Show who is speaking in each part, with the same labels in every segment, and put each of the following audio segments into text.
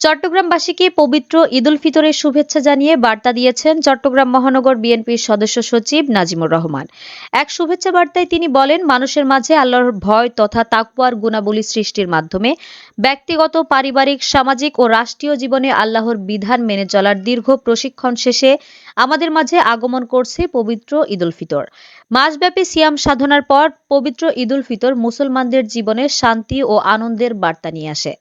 Speaker 1: চট্টগ্রামবাসীকে পবিত্র ঈদুল ফিতরের শুভেচ্ছা জানিয়ে বার্তা দিয়েছেন চট্টগ্রাম মহানগর বিএনপির সদস্য সচিব নাজিমুর রহমান। এক শুভেচ্ছা বার্তায় তিনি বলেন, মানুষের মাঝে আল্লাহর ভয় তথা তাকওয়ার গুণাবলী সৃষ্টির মাধ্যমে ব্যক্তিগত, পারিবারিক, সামাজিক ও রাষ্ট্রীয় জীবনে আল্লাহর বিধান মেনে চলার দীর্ঘ প্রশিক্ষণ শেষে আমাদের মাঝে আগমন করছে পবিত্র ঈদুল ফিতর। মাসব্যাপী সিয়াম সাধনার পর পবিত্র ঈদুল ফিতর মুসলমানদের জীবনে শান্তি ও আনন্দের বার্তা নিয়ে আসে।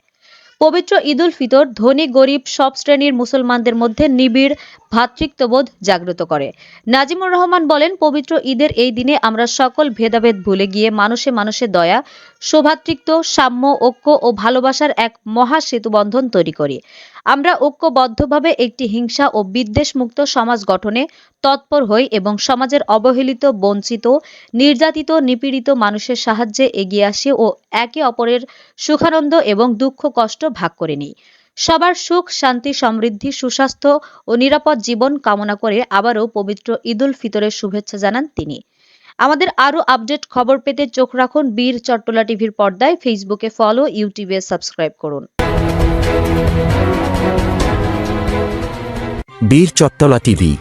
Speaker 1: পবিত্র ঈদুল ফিতর ধনী, গরিব সব শ্রেণির মুসলমানদের মধ্যে নিবিড় ভ্রাতৃত্ববোধ জাগ্রত করে। নাজিমুর রহমান বলেন, পবিত্র ঈদের এই দিনে আমরা সকল ভেদাভেদ ভুলে গিয়ে মানুষে মানুষে দয়া সৌভাতৃত্ব সাম্য, ঐক্য ও ভালোবাসার এক মহা সেতুবন্ধন তৈরি করি। আমরা ঐক্যবদ্ধভাবে একটি হিংসা ও বিদ্বেষ মুক্ত সমাজ গঠনে তৎপর হই এবং সমাজের অবহেলিত, বঞ্চিত, নির্যাতিত, নিপীড়িত মানুষের সাহায্যে এগিয়ে আসি ও একে অপরের সুখানন্দ এবং দুঃখ, কষ্ট ভাগ করে নিই। সবার সুখ, শান্তি, সমৃদ্ধি, সুস্বাস্থ্য ও নিরাপদ জীবন কামনা করে আবারও পবিত্র ঈদুল ফিতরের শুভেচ্ছা জানান তিনি। আমাদের আরও আপডেট খবর পেতে চোখ রাখুন বীর চট্টলা টিভির পর্দায়, ফেসবুকে ফলো, ইউটিউবে সাবস্ক্রাইব করুন।
Speaker 2: বীর চট্টলা টিভি